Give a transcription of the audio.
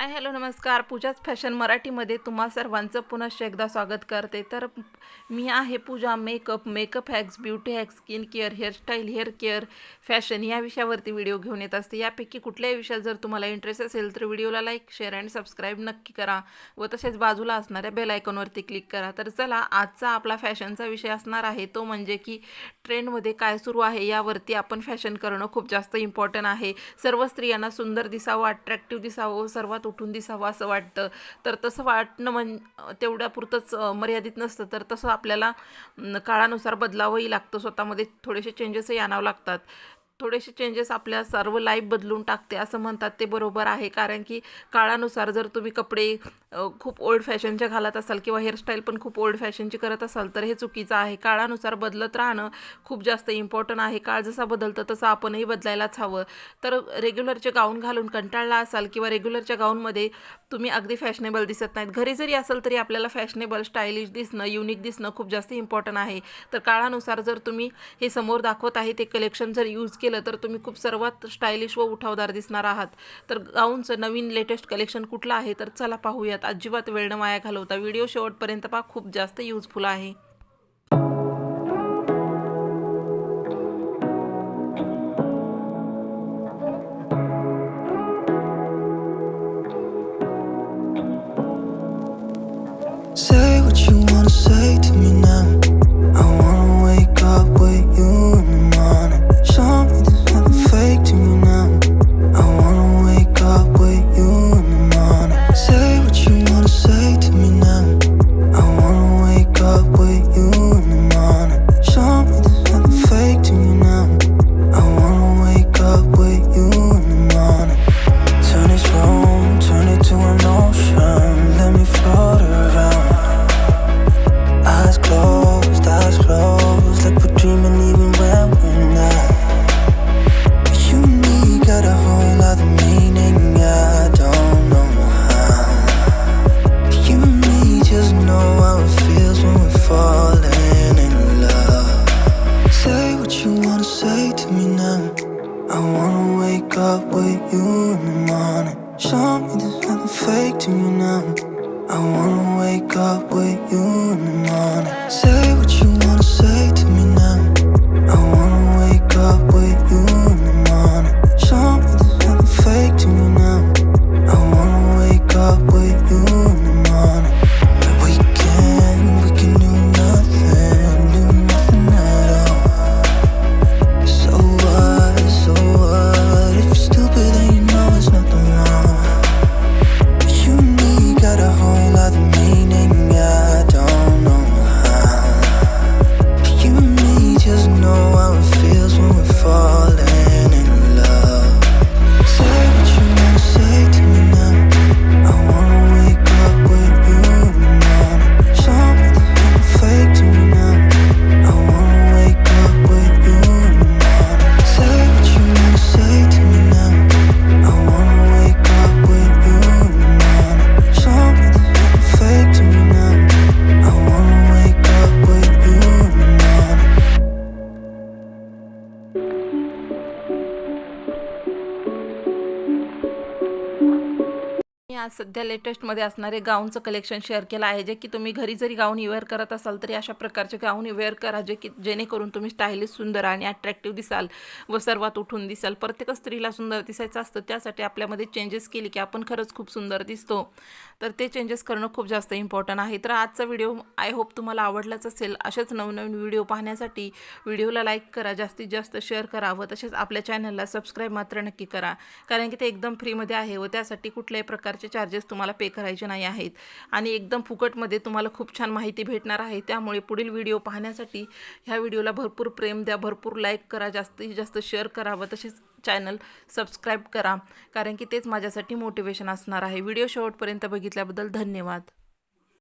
Hi hello नमस्कार. पूजाच fashion मराठीमध्ये तुम्हा सर्वांचं पुन्हा एकदा स्वागत करते. तर मी आहे Pooja makeup makeup hacks beauty hacks skin care hairstyle hair care fashion या विषयावरती व्हिडिओ घेऊन येत असते. यापैकी कुठल्याही विषयात जर तुम्हाला इंटरेस्ट असेल तर व्हिडिओला लाईक शेअर अँड सबस्क्राईब नक्की करा व तसेच बाजूला असणाऱ्या बेल आयकॉनवरती क्लिक करा. तर चला आजचा आपला फॅशनचा विषय असणार आहे. तो म्हणजे की ट्रेंडमध्ये काय सुरू आहे यावरती आपण फॅशन करणं खूप जास्त इम्पॉर्टंट आहे. सर्व स्त्रियांना सुंदर दिसावं अट्रॅक्टिव्ह दिसावं सर्वात उठून दिसावं असं वाटतं. तर तसं वाटणं म्हण तेवढ्यापुरतंच मर्यादित नसतं. तर तसं आपल्याला काळानुसार बदलावंही लागतं. स्वतःमध्ये थोडेसे चेंजेसही आणावं लागतात. थोडेसे चेंजेस आपल्या सर्व लाईफ बदलून टाकते असं म्हणतात ते बरोबर आहे. कारण की काळानुसार जर तुम्ही कपडे खूप ओल्ड फॅशनच्या घालत असाल किंवा हेअरस्टाईल पण खूप ओल्ड फॅशनची करत असाल तर हे चुकीचं आहे. काळानुसार बदलत राहणं खूप जास्त इम्पॉर्टंट आहे. काळ जसा बदलतं तसं आपणही बदलायलाच हवं. तर रेग्युलरचे गाऊन घालून कंटाळला असाल किंवा रेग्युलरच्या गाऊनमध्ये तुम्ही अगदी फॅशनेबल दिसत नाहीत. घरी जरी असेल तरी आपल्याला फॅशनेबल स्टायलिश दिसणं युनिक दिसणं खूप जास्त इम्पॉर्टंट आहे. तर काळानुसार जर तुम्ही हे समोर दाखवत आहे ते कलेक्शन जर यूज केलं तर तुम्ही खूप सर्वात स्टायलिश व उठावदार दिसणार आहात. तर गाऊनचं नवीन लेटेस्ट कलेक्शन कुठलं आहे? तर चला पाहूयात. अजिबात वेळ न वाया घालवता व्हिडिओ शेवटपर्यंत पहा खूप जास्त युजफुल आहे. Say what you want to. I wanna wake up with you in the morning. Show me there's nothing fake to me now. I wanna wake up with you in the morning. Say what you wanna say to me now. आज सध्या लेटेस्टमध्ये असणारे गाऊनचं collection share केलं आहे जे की तुम्ही घरी जरी गाऊन वेअर करत असाल तरी अशा प्रकारचे गाऊन वेअर करा जे की जेणेकरून तुम्ही स्टायलिश सुंदर आणि अट्रॅक्टिव्ह दिसाल व सर्वात उठून दिसाल. प्रत्येक स्त्रीला सुंदर दिसायचं असतं त्यासाठी आपल्यामध्ये चेंजेस केले की आपण खरंच खूप सुंदर दिसतो. तर ते चेंजेस करणं खूप जास्त इम्पॉर्टंट आहे. तर आजचा व्हिडिओ आय होप तुम्हाला आवडलाच असेल. असेच नवनवीन व्हिडिओ पाहण्यासाठी व्हिडिओला लाईक करा जास्तीत जास्त शेअर करा व तसेच आपल्या चॅनलला सबस्क्राईब मात्र नक्की करा. कारण की ते एकदम फ्रीमध्ये आहे व त्यासाठी कुठल्याही प्रकारचे चार्जेस तुम्हाला पे करायचे नाही आहेत. आणि एकदम फुकटमध्ये तुम्हाला खूप छान माहिती भेटणार आहे. त्यामुळे पुढील व्हिडिओ पाहण्यासाठी ह्या व्हिडिओला भरपूर प्रेम द्या भरपूर लाईक करा जास्तीत जास्त शेअर करावं. तसेच चॅनल सबस्क्राईब करा. कारण की तेच माझ्यासाठी मोटिवेशन असणार आहे. व्हिडिओ शेवटपर्यंत बघितल्याबद्दल धन्यवाद.